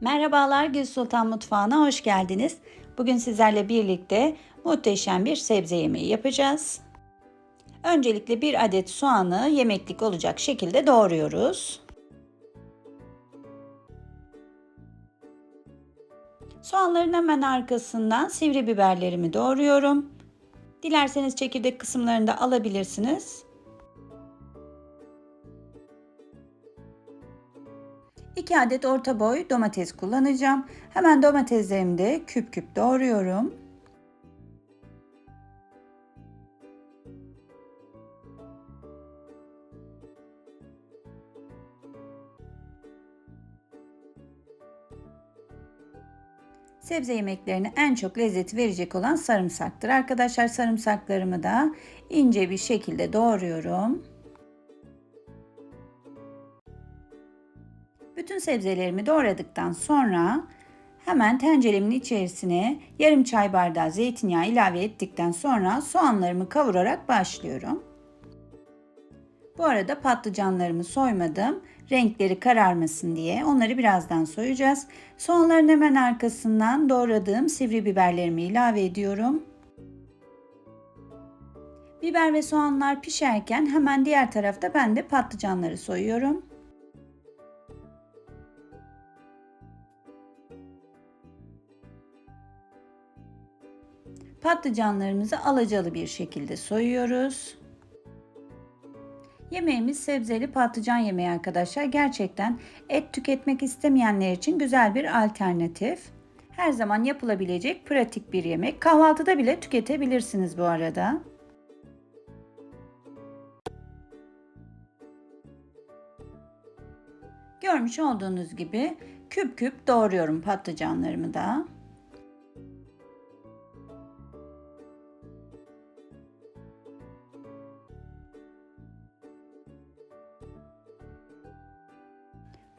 Merhabalar Gül Sultan Mutfağı'na hoş geldiniz. Bugün sizlerle birlikte muhteşem bir sebze yemeği yapacağız. Öncelikle bir adet soğanı yemeklik olacak şekilde doğruyoruz. Soğanların hemen arkasından sivri biberlerimi doğruyorum. Dilerseniz çekirdek kısımlarını da alabilirsiniz. 2 adet orta boy domates kullanacağım. Hemen domateslerimi de küp küp doğruyorum. Sebze yemeklerine en çok lezzet verecek olan sarımsaktır. Arkadaşlar sarımsaklarımı da ince bir şekilde doğruyorum. Bütün sebzelerimi doğradıktan sonra hemen tenceremin içerisine yarım çay bardağı zeytinyağı ilave ettikten sonra soğanlarımı kavurarak başlıyorum. Bu arada patlıcanlarımı soymadım. Renkleri kararmasın diye onları birazdan soyacağız. Soğanların hemen arkasından doğradığım sivri biberlerimi ilave ediyorum. Biber ve soğanlar pişerken hemen diğer tarafta ben de patlıcanları soyuyorum. Patlıcanlarımızı alacalı bir şekilde soyuyoruz. Yemeğimiz sebzeli patlıcan yemeği arkadaşlar. Gerçekten et tüketmek istemeyenler için güzel bir alternatif. Her zaman yapılabilecek pratik bir yemek. Kahvaltıda bile tüketebilirsiniz bu arada. Görmüş olduğunuz gibi küp küp doğruyorum patlıcanlarımı da.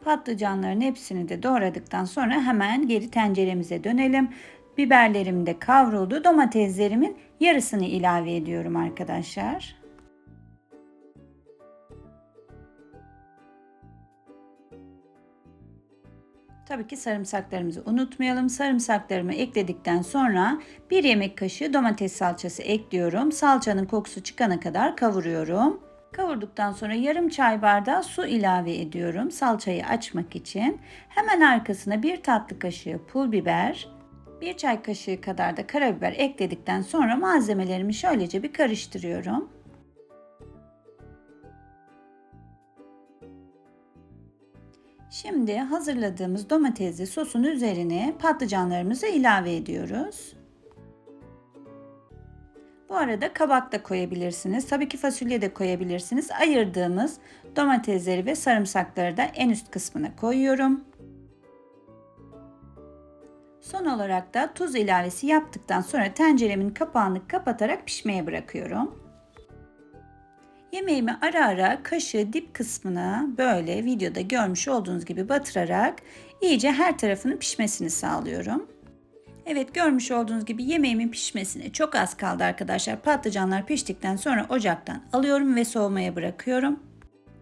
Patlıcanların hepsini de doğradıktan sonra hemen geri tenceremize dönelim. Biberlerim de kavruldu. Domateslerimin yarısını ilave ediyorum arkadaşlar. Tabii ki sarımsaklarımızı unutmayalım. Sarımsaklarımı ekledikten sonra bir yemek kaşığı domates salçası ekliyorum. Salçanın kokusu çıkana kadar kavuruyorum. Kavurduktan sonra yarım çay bardağı su ilave ediyorum salçayı açmak için. Hemen arkasına bir tatlı kaşığı pul biber, bir çay kaşığı kadar da karabiber ekledikten sonra malzemelerimi şöylece bir karıştırıyorum. Şimdi hazırladığımız domatesli sosun üzerine patlıcanlarımızı ilave ediyoruz. Bu arada kabak da koyabilirsiniz. Tabii ki fasulye de koyabilirsiniz. Ayırdığımız domatesleri ve sarımsakları da en üst kısmına koyuyorum. Son olarak da tuz ilavesi yaptıktan sonra tenceremin kapağını kapatarak pişmeye bırakıyorum. Yemeğimi ara ara kaşığı dip kısmına böyle videoda görmüş olduğunuz gibi batırarak iyice her tarafının pişmesini sağlıyorum. Evet görmüş olduğunuz gibi yemeğimin pişmesine çok az kaldı arkadaşlar. Patlıcanlar piştikten sonra ocaktan alıyorum ve soğumaya bırakıyorum.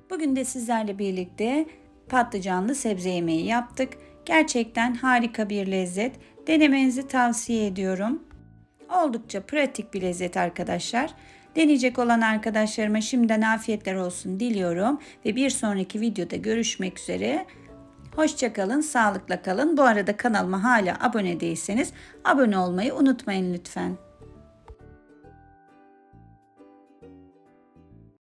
Bugün de sizlerle birlikte patlıcanlı sebze yemeği yaptık. Gerçekten harika bir lezzet. Denemenizi tavsiye ediyorum. Oldukça pratik bir lezzet arkadaşlar. Deneyecek olan arkadaşlarıma şimdiden afiyetler olsun diliyorum ve bir sonraki videoda görüşmek üzere. Hoşçakalın, sağlıkla kalın. Bu arada kanalıma hala abone değilseniz abone olmayı unutmayın lütfen.